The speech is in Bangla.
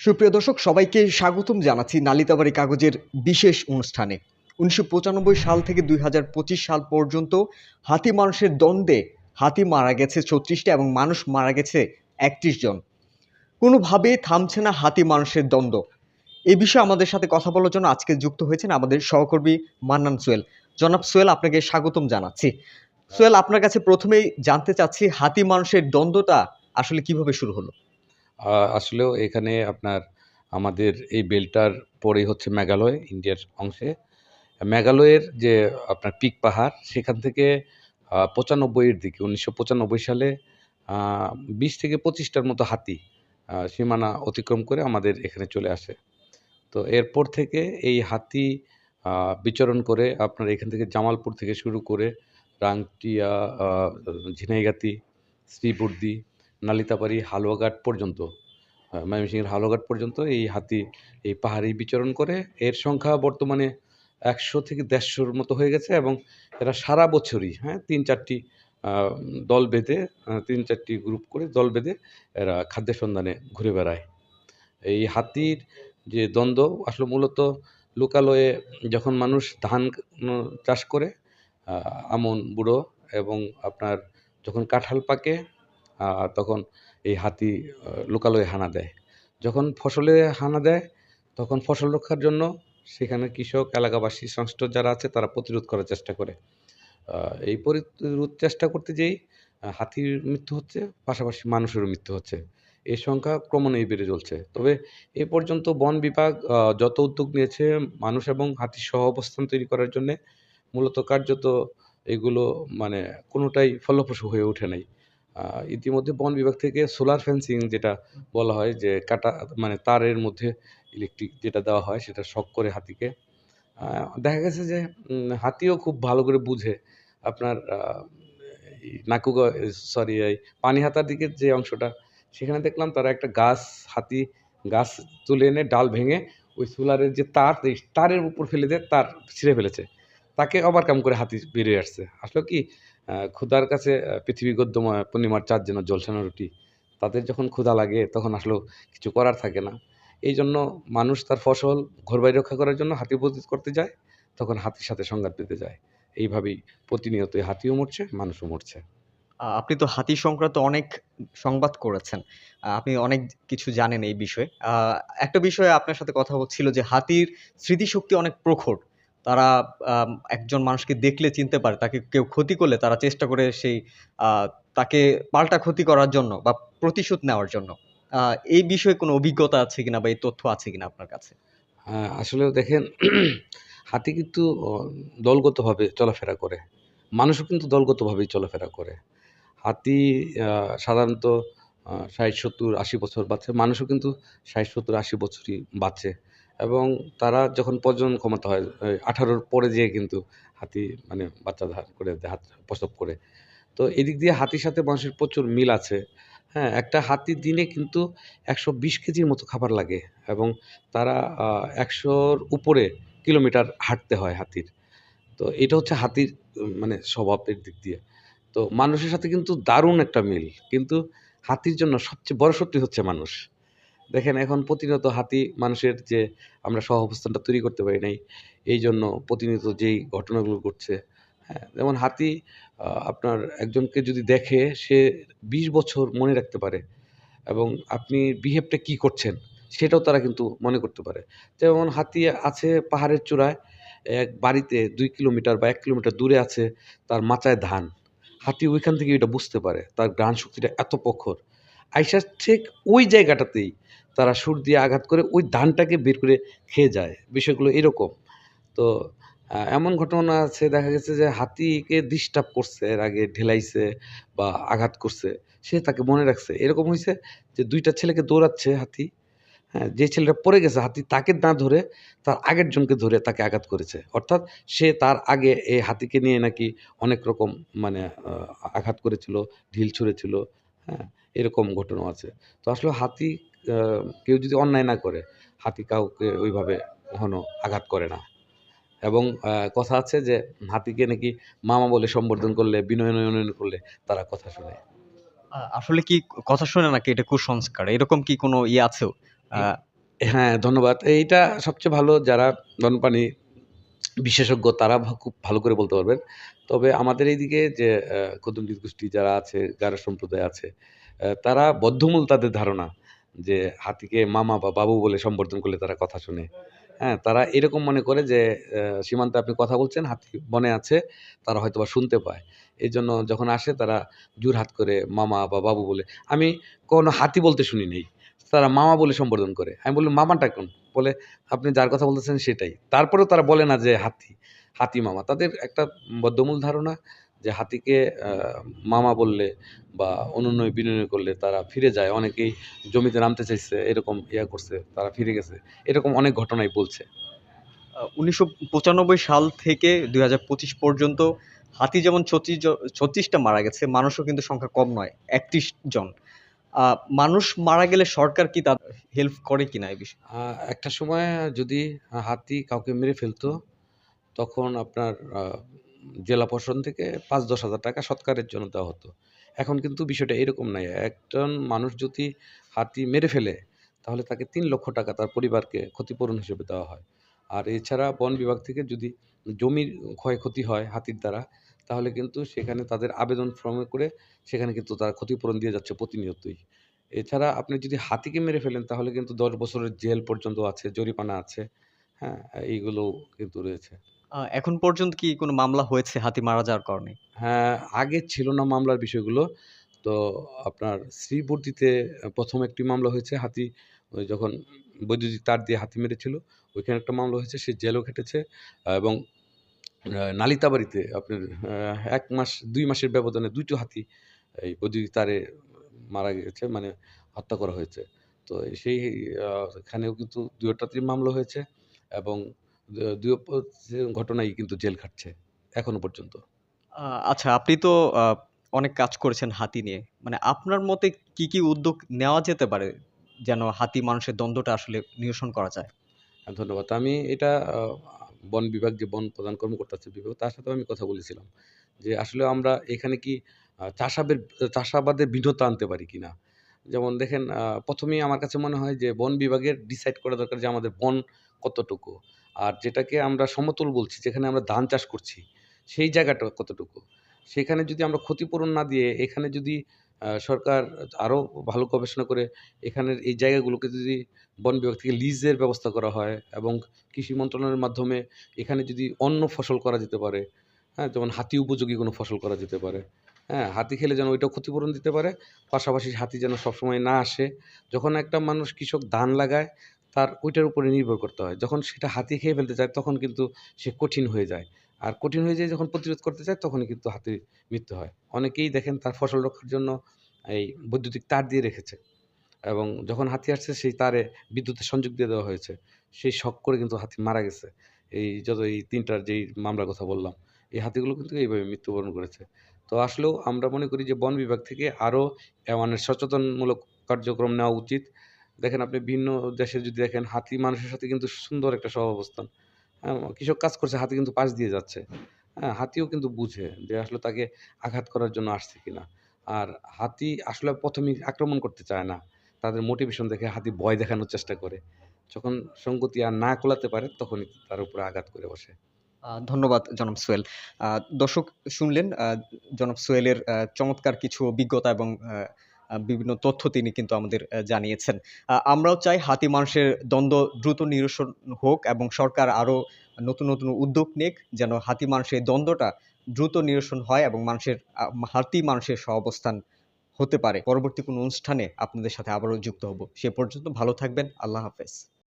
সুপ্রিয় দর্শক, সবাইকে স্বাগতম জানাচ্ছি নালিতাবাড়ি কাগজের বিশেষ অনুষ্ঠানে। উনিশশো পঁচানব্বই সাল থেকে দুই হাজার পঁচিশ সাল পর্যন্ত হাতি মানুষের দ্বন্দ্বে হাতি মারা গেছে ছত্রিশটা এবং মানুষ মারা গেছে একত্রিশ জন। কোনোভাবেই থামছে না হাতি মানুষের দ্বন্দ্ব। এ বিষয়ে আমাদের সাথে কথা বলার জন্য আজকে যুক্ত হয়েছেন আমাদের সহকর্মী মান্নান সোয়েল জনাব সোয়েল আপনাকে স্বাগতম জানাচ্ছি। সোয়েল আপনার কাছে প্রথমেই জানতে চাচ্ছি, হাতি মানুষের দ্বন্দ্বটা আসলে কীভাবে শুরু হলো? আসলেও এখানে আপনার আমাদের এই বেলটার পরেই হচ্ছে মেঘালয়, ইন্ডিয়ার অংশে। মেঘালয়ের যে আপনার পিক পাহাড়, সেখান থেকে পঁচানব্বইয়ের দিকে, উনিশশো পঁচানব্বই সালে বিশ থেকে পঁচিশটার মতো হাতি সীমানা অতিক্রম করে আমাদের এখানে চলে আসে। তো এরপর থেকে এই হাতি বিচরণ করে আপনার এখান থেকে জামালপুর থেকে শুরু করে রাংটিয়া ঝিনাইগাতি, শ্রীবর্দি নালিতাবাড়ি হালুয়াঘাট পর্যন্ত ময়মনসিংহের হালুয়াঘাট পর্যন্ত এই হাতি, এই পাহাড়ি বিচরণ করে। এর সংখ্যা বর্তমানে একশো থেকে দেড়শোর মতো হয়ে গেছে এবং এরা সারা বছরই হ্যাঁ তিন চারটি দল বেঁধে তিন চারটি গ্রুপ করে দল বেঁধে এরা খাদ্যের সন্ধানে ঘুরে বেড়ায়। এই হাতির যে দ্বন্দ্ব আসলে মূলত লোকালয়ে যখন মানুষ ধান চাষ করে আমন, বুড়ো এবং আপনার যখন কাঁঠাল পাকে তখন এই হাতি লোকালয়ে হানা দেয়। যখন ফসলে হানা দেয়, তখন ফসল রক্ষার জন্য সেখানে কৃষক, এলাকাবাসী সংশ্লিষ্ট যারা আছে, তারা প্রতিরোধ করার চেষ্টা করে। এই প্রতিরোধ চেষ্টা করতে যেই হাতির মৃত্যু হচ্ছে, পাশাপাশি মানুষেরও মৃত্যু হচ্ছে। এই সংখ্যা ক্রমান্বয়ে বেড়ে চলছে। তবে এ পর্যন্ত বন বিভাগ যত উদ্যোগ নিয়েছে, মানুষ এবং হাতির সহ অবস্থান তৈরি করার জন্যে মূলত কার্যত এগুলো মানে কোনোটাই ফলপ্রসূ হয়ে ওঠে নাই। ইতিমধ্যে বন বিভাগ থেকে সোলার ফেন্সিং যেটা বলা হয় যে কাটা মানে তারের মধ্যে ইলেকট্রিক যেটা দেওয়া হয় সেটা শক করে হাতিকে। দেখা গেছে যে হাতিও খুব ভালো করে বুঝে আপনার নাকুগা সরি এই পানিহাতার দিকের যে অংশটা, সেখানে দেখলাম তারা একটা গাছ, হাতি গাছ তুলে এনে ডাল ভেঙে ওই সোলারের যে তার তারের উপর ফেলে দিয়ে তার ছিঁড়ে ফেলেছে। তাকে ওভারকাম করে হাতি বেরিয়ে আসছে। আসলে কি ক্ষুধার কাছে পৃথিবী গদ্যময় পূর্ণিমার চার যেন জলসানো রুটি, তাদের যখন ক্ষুধা লাগে, তখন আসলেও কিছু করার থাকে না। এই জন্য মানুষ তার ফসল ঘরবাড়ি রক্ষা করার জন্য হাতি প্রতিরোধ করতে যায়, তখন হাতির সাথে সংঘাত পেতে যায়। এইভাবেই প্রতিনিয়ত হাতিও মরছে, মানুষও মরছে। আপনি তো হাতি সংক্রান্ত অনেক সংবাদ করেছেন আপনি অনেক কিছু জানেন এই বিষয়ে। একটা বিষয়ে আপনার সাথে কথা হচ্ছিল যে হাতির স্মৃতিশক্তি অনেক প্রখর। তারা একজন মানুষকে দেখলে চিনতে পারে, তাকে কেউ ক্ষতি করলে তারা চেষ্টা করে সেই তাকে পাল্টা ক্ষতি করার জন্য বা প্রতিশোধ নেওয়ার জন্য। এই বিষয়ে কোনো অভিজ্ঞতা আছে কিনা বা এই তথ্য আছে কিনা আপনার কাছে? হ্যাঁ আসলেও দেখেন, হাতি কিন্তু দলগতভাবে চলাফেরা করে। মানুষও কিন্তু দলগতভাবেই চলাফেরা করে। হাতি সাধারণত ষাট সত্তর আশি বছর বাঁচে, মানুষও কিন্তু ষাট সত্তর আশি বছরই বাঁচে। এবং তারা যখন প্রজনন ক্ষমতা হয় আঠারোর পরে যেয়ে কিন্তু হাতি মানে বাচ্চা ধারণ করে হাত প্রসব করে। তো এদিক দিয়ে হাতির সাথে মানুষের প্রচুর মিল আছে। হ্যাঁ একটা হাতি দিনে কিন্তু একশো বিশ কেজির মতো খাবার লাগে এবং তারা একশোর উপরে কিলোমিটার হাঁটতে হয় হাতির। তো এটা হচ্ছে হাতির মানে স্বভাবের দিক দিয়ে। তো মানুষের সাথে কিন্তু দারুণ একটা মিল। কিন্তু হাতির জন্য সবচেয়ে বড় শক্তি হচ্ছে মানুষ। দেখেন, এখন প্রতিনিয়ত হাতি মানুষের যে আমরা সহ অবস্থানটা তৈরি করতে পারি নাই, এই জন্য প্রতিনিয়ত যেই ঘটনাগুলো ঘটছে হ্যাঁ যেমন হাতি আপনার একজনকে যদি দেখে সে বিশ বছর মনে রাখতে পারে এবং আপনি বিহেভটা কি করছেন, সেটাও তারা কিন্তু মনে করতে পারে। যেমন হাতি আছে পাহাড়ের চূড়ায়, এক বাড়িতে দুই কিলোমিটার বা এক কিলোমিটার দূরে আছে তার মাচায় ধান। হাতি ওইখান থেকে এটা বুঝতে পারে, তার ঘ্রাণ শক্তিটা এত প্রখর। আইসা ঠিক ওই জায়গাটাতেই তারা সুর দিয়ে আঘাত করে ওই ধানটাকে বের করে খেয়ে যায়। বিষয়গুলো এরকম। তো এমন ঘটনা আছে, দেখা গেছে যে হাতিকে ডিস্টার্ব করছে, এর আগে ঢেলাইছে বা আঘাত করছে, সে তাকে মনে রাখছে। এরকম হয়েছে যে দুইটা ছেলেকে দৌড়াচ্ছে হাতি হ্যাঁ যে ছেলেটা পড়ে গেছে হাতি তাকে না ধরে তার আগের জনকে ধরে তাকে আঘাত করেছে। অর্থাৎ সে তার আগে এই হাতিকে নিয়ে নাকি অনেক রকম মানে আঘাত করেছিল, ঢিল ছুঁড়েছিল হ্যাঁ এরকম ঘটনা আছে। তো আসলে হাতি কেউ যদি অন্যায় না করে হাতি কাউকে ওইভাবে কখনো আঘাত করে না। এবং কথা আছে যে হাতিকে নাকি মামা বলে সম্বোধন করলে বিনয় করলে তারা কথা শোনে। আসলে কি কথা শুনে নাকি এটা কুসংস্কার? এরকম কি কোনো ইয়ে আছেও? হ্যাঁ, ধন্যবাদ। এইটা সবচেয়ে ভালো যারা বন্যপ্রাণী বিশেষজ্ঞ তারা খুব ভালো করে বলতে পারবেন। তবে আমাদের এইদিকে যে অ্যা গোষ্ঠী যারা আছে, গারো সম্প্রদায় আছে, তারা বদ্ধমূল তাদের ধারণা। যে হাতিকে মামা বা বাবু বলে সম্বোধন করলে তারা কথা শোনে। হ্যাঁ? তারা এরকম মনে করে যে সীমান্তে আপনি কথা বলছেন, হাতি বনে আছে, তারা হয়তোবা শুনতে পায়। এই জন্য যখন আসে তারা জোড়হাত করে মামা বা বাবু বলে। আমি কোনো হাতি বলতে শুনি নাই। তারা মামা বলে সম্বোধন করে। আমি বললাম, "মামাটা কোন?" বলে, "আপনি যার কথা বলতেছেন সেটাই।" তারপরেও তারা বলে না যে হাতি, হাতি মামা। তাদের একটা বদ্ধমূল ধারণা যে হাতিকে মামা বললে বা অনুনয় বিনয় করলে তারা ফিরে যায়। অনেকেই জমিতে নামতে চাইছে, এরকম ইয়া করছে, তারা ফিরে গেছে। এরকম অনেক ঘটনাই বলছে। উনিশশো ১৯৯৫ সাল থেকে ২০২৫ পর্যন্ত হাতি যেমন ৩৬ জ ৩৬ মারা গেছে, মানুষও কিন্তু সংখ্যা কম নয়, ৩১ জন। মানুষ মারা গেলে সরকার কি তার হেল্প করে কিনা এই বিষয়ে? একটা সময় যদি হাতি কাউকে মেরে ফেলতো, তখন আপনার জেলা প্রশাসন থেকে ৫-১০ হাজার টাকা সৎকারের জন্য দেওয়া হতো। এখন কিন্তু বিষয়টা এরকম নাই। একজন মানুষ যদি হাতি মেরে ফেলে, তাহলে তাকে তিন লক্ষ টাকা তার পরিবারকে ক্ষতিপূরণ হিসেবে দেওয়া হয়। আর এছাড়া বন বিভাগ থেকে যদি জমির ক্ষয়ক্ষতি হয় হাতির দ্বারা, তাহলে কিন্তু সেখানে তাদের আবেদন ফর্মে করে সেখানে কিন্তু তারা ক্ষতিপূরণ দিয়ে যাচ্ছে প্রতিনিয়তই। এছাড়া আপনি যদি হাতিকে মেরে ফেলেন, তাহলে কিন্তু ১০ বছরের জেল পর্যন্ত আছে, জরিমানা আছে। হ্যাঁ? এইগুলো কিন্তু রয়েছে। এখন পর্যন্ত কি কোনো মামলা হয়েছে হাতি মারা যাওয়ার কারণে? হ্যাঁ, আগে ছিল না মামলার বিষয়গুলো। তো আপনার শ্রীবর্দীতে ১ম একটি মামলা হয়েছে। হাতি ওই যখন বৈদ্যুতিক তার দিয়ে হাতি মেরেছিল, ওইখানে একটা মামলা হয়েছে। সে জেলও খেটেছে এবং নালিতাবাড়ীতে আপনার ১ মাস দুই মাসের ব্যবধানে ২ টো হাতি এই বৈদ্যুতিক তারে মারা গেছে, মানে হত্যা করা হয়েছে। তো সেই আ এখানেও কিন্তু ২ টাতেই মামলা হয়েছে এবং দু ২ প ঘটনায় কিন্তু জেল খাটছে এখনও পর্যন্ত। আচ্ছা আপনি তো অনেক কাজ করেছেন হাতি নিয়ে। মানে আপনার মতে কি, কি উদ্যোগ নেওয়া যেতে পারে যেন হাতি মানুষের দ্বন্দ্বটা আসলে নিরসন করা যায়? ধন্যবাদ। আমি এটা বন বিভাগ যে বন প্রধান কর্মকর্তা আছে বিভাগ, তার সাথে আমি কথা বলেছিলাম। যে আসলে আমরা এখানে কি চাষাবের চাষাবাদের ভিন্নতা আনতে পারি কিনা? যেমন দেখেন প্রথমেই আমার কাছে মনে হয় যে বন বিভাগের ডিসাইড করা দরকার যে আমাদের বন কতটুকু? আর যেটাকে আমরা সমতল বলছি, যেখানে আমরা ধান চাষ করছি, সেই জায়গাটা কতটুকু? সেখানে যদি আমরা ক্ষতিপূরণ না দিয়ে এখানে যদি সরকার আরও ভালো গবেষণা করে এখানের এই জায়গাগুলোকে যদি বন বিভাগ থেকে লিজের ব্যবস্থা করা হয় এবং কৃষি মন্ত্রণালয়ের মাধ্যমে এখানে যদি অন্য ফসল করা যেতে পারে, হ্যাঁ? যেমন হাতি উপযোগী কোনো ফসল করা যেতে পারে, হ্যাঁ? হাতি খেলে যেন ওইটা ক্ষতিপূরণ দিতে পারে। পাশাপাশি হাতি যেন সবসময় না আসে। যখন একটা মানুষ কৃষক ধান লাগায়, তার ওইটার উপরে নির্ভর করতে হয়। যখন সেটা হাতি খেয়ে ফেলতে চায়, তখন কিন্তু সে কঠিন হয়ে যায়। আর কঠিন হয়ে যায় যখন প্রতিরোধ করতে চায়, তখনই কিন্তু হাতির মৃত্যু হয়। অনেকেই দেখেন তার ফসল রক্ষার জন্য এই বৈদ্যুতিক তার দিয়ে রেখেছে এবং যখন হাতি আসছে সেই তারে বিদ্যুতের সংযোগ দিয়ে দেওয়া হয়েছে। সেই শক করে কিন্তু হাতি মারা গেছে। এই যত এই তিনটার যেই মামলার কথা বললাম, এই হাতিগুলো কিন্তু এইভাবে মৃত্যুবরণ করেছে। তো আসলেও আমরা মনে করি যে বন বিভাগ থেকে আরও মানে সচেতনমূলক কার্যক্রম নেওয়া উচিত। দেখেন আপনি ভিন্ন দেশে যদি দেখেন হাতি মানুষের সাথে কিন্তু সুন্দর একটা সহাবস্থান। হ্যাঁ? কৃষক কাজ করছে, হাতি কিন্তু পাশ দিয়ে যাচ্ছে। হ্যাঁ? হাতিও কিন্তু বুঝে যে আসলে তাকে আঘাত করার জন্য আসছে কিনা। আর হাতি আসলে ১ম এই আক্রমণ করতে চায় না। তাদের মোটিভেশন দেখে হাতি ভয় দেখানোর চেষ্টা করে। যখন সঙ্গতি আর না কুলাতে পারে তখনই তার উপরে আঘাত করে বসে। ধন্যবাদ জনাব সোহেল। দর্শক শুনলেন জনাব সোহেলের চমৎকার কিছু অভিজ্ঞতা এবং বিভিন্ন তথ্য তিনি কিন্তু আমাদের জানিয়েছেন। আমরাও চাই হাতি মানুষের দ্বন্দ্ব দ্রুত নিরসন হোক এবং সরকার আরও নতুন, নতুন উদ্যোগ নিক যেন হাতি মানুষের দ্বন্দ্বটা দ্রুত নিরসন হয় এবং মানুষের হাতি মানুষের সহাবস্থান হতে পারে। পরবর্তী কোনো অনুষ্ঠানে আপনাদের সাথে আবারও যুক্ত হব। সে পর্যন্ত ভালো থাকবেন। আল্লাহ হাফেজ।